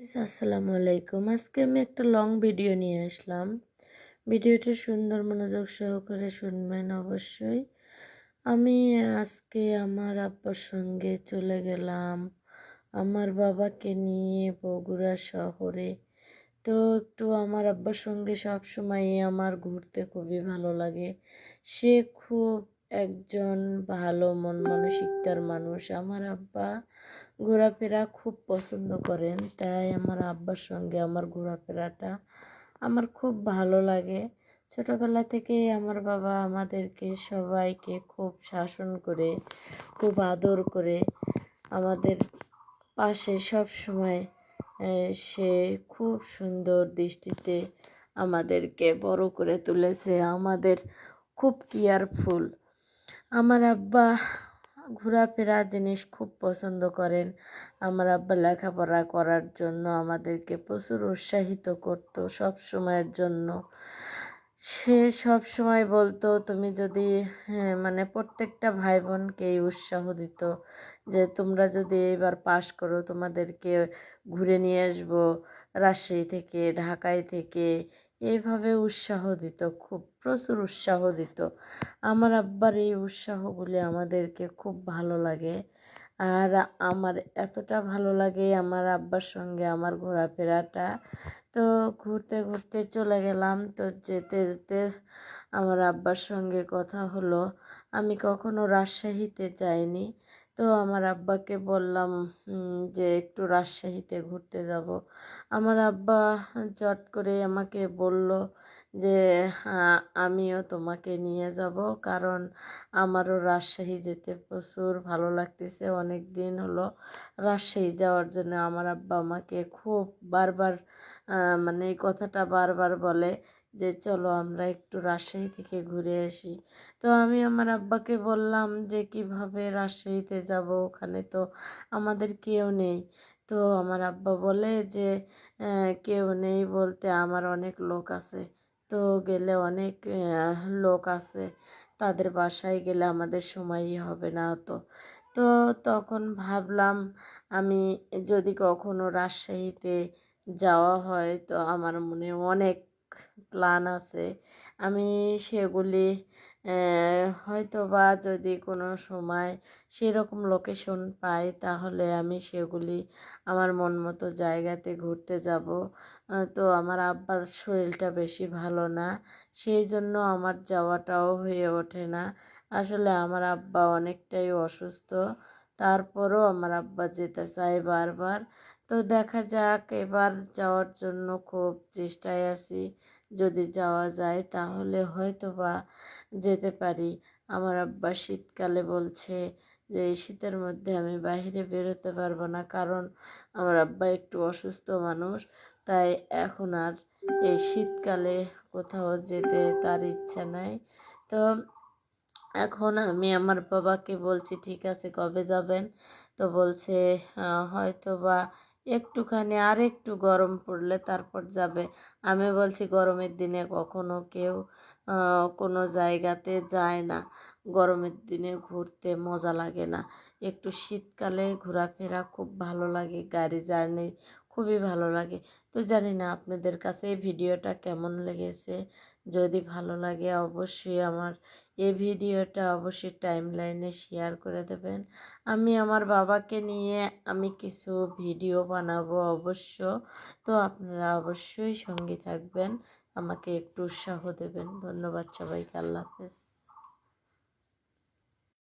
আসসালামু আলাইকুম। আজকে আমি একটা লং ভিডিও নিয়ে আসলাম। ভিডিওটি সুন্দর মনোযোগ সহকারে শুনবেন অবশ্যই। আমি আজকে আমার আব্বার সঙ্গে চলে গেলাম আমার বাবাকে নিয়ে বগুড়া শহরে। তো একটু আমার আব্বার সঙ্গে সব সময় আমার ঘুরতে খুবই ভালো লাগে। সে খুব একজন ভালো মন মানসিকতার মানুষ। আমার আব্বা ঘোরাফেরা খুব পছন্দ করেন। তাই আমার আব্বার সঙ্গে আমার ঘোরাফেরাটা আমার খুব ভালো লাগে। ছোটোবেলা থেকেই আমার বাবা আমাদেরকে সবাইকে খুব শাসন করে, খুব আদর করে আমাদের পাশে সব সময় সে খুব সুন্দর দৃষ্টিতে আমাদেরকে বড় করে তুলেছে। আমাদের খুব কেয়ারফুল। আমার আব্বা ঘোরাফেরা জিনিস খুব পছন্দ করেন। আমার আব্বা লেখাপড়া করার জন্য আমাদেরকে প্রচুর উৎসাহিত করতো সব সময়ের জন্য। সে সব সময় বলতো তুমি যদি হ্যাঁ, মানে প্রত্যেকটা ভাই বোনকেই উৎসাহ দিত যে তোমরা যদি এবার পাশ করো তোমাদেরকে ঘুরে নিয়ে আসব রাজশাহী থেকে ঢাকায় থেকে। এইভাবে উৎসাহ দিত, খুব প্রচুর উৎসাহ দিত। আমার আব্বার এই উৎসাহগুলি আমাদেরকে খুব ভালো লাগে। আর আমার এতটা ভালো লাগে আমার আব্বার সঙ্গে আমার ঘোরাফেরাটা। তো ঘুরতে ঘুরতে চলে গেলাম। তো যেতে যেতে আমার আব্বার সঙ্গে কথা হলো। আমি কখনো রাজশাহীতে যাইনি। তো আমার আব্বাকে বললাম যে একটু রাজশাহীতে ঘুরতে যাব। আমার আব্বা চট করে আমাকে বলল যে আমিও তোমাকে নিয়ে যাব কারণ আমারও রাজশাহী যেতে প্রচুর ভালো লাগতেছে, অনেক দিন হলো রাজশাহী যাওয়ার জন্য। আমার আব্বা আমাকে খুব বারবার মানে এই কথাটা বারবার বলে যে চলো আমরা একটু রাজশাহী থেকে ঘুরে আসি। তো আমি আমার আব্বাকে বললাম যে, কীভাবে রাজশাহীতে যাব? ওখানে তো আমাদের কেউ নেই। তো আমার আব্বা বলে যে কেউ নেই বলতে আমার অনেক লোক আছে। তো গেলে অনেক লোক আছে। তাদের বাসায় গেলে আমাদের সময়ই হবে না তো তো তখন ভাবলাম, আমি যদি কখনো রাজশাহীতে যাওয়া হয়, তো আমার মনে অনেক প্ল্যান আছে। আমি সেগুলি হয়তো বা যদি কোনো সময় সেরকম লোকেশন পাই, তাহলে আমি সেগুলি আমার মন মতো জায়গাতে ঘুরতে যাব। তো আমার আব্বার শরীরটা বেশি ভালো না, সেই জন্য আমার যাওয়াটাও হয়ে ওঠে না। আসলে আমার আব্বা অনেকটাই অসুস্থ, তারপরও আমার আব্বা যেতে চায় বারবার। তো দেখা যাক এবার যাওয়ার জন্য খুব চেষ্টায় আছি। যদি যাওয়া যায় তাহলে হয়তো বা যেতে পারি। আমার আব্বা শীতকালে বলছে যে, এই শীতের মধ্যে আমি বাইরে বেরোতে পারব না কারণ আমার আব্বা একটু অসুস্থ মানুষ। তাই এখন আর এই শীতকালে কোথাও যেতে তার ইচ্ছা নাই। তো এখন আমি আমার বাবাকে বলছি, ঠিক আছে, কবে যাবেন? তো বলছে হয়তো বা একটুখানি আর একটু গরম পড়লে তারপর যাবে। আমি বলছি, গরমের দিনে কখনো কেউ কোনো জায়গাতে যায় না। গরমের দিনে ঘুরতে মজা লাগে না। একটু শীতকালে ঘোরাফেরা খুব ভালো লাগে, গাড়ি জার্নি খুবই ভালো লাগে। তো জানি না আপনাদের কাছে এই ভিডিওটা কেমন লেগেছে। যদি ভালো লাগে অবশ্যই আমার এই ভিডিওটা অবশ্যই টাইম লাইনে শেয়ার করে দেবেন। আমি আমার বাবাকে নিয়ে আমি কিছু ভিডিও বানাবো অবশ্য। তো আপনারা অবশ্যই সঙ্গে থাকবেন, আমাকে একটু উৎসাহ দেবেন। ধন্যবাদ সবাইকে, আল্লাহ হাফেজ।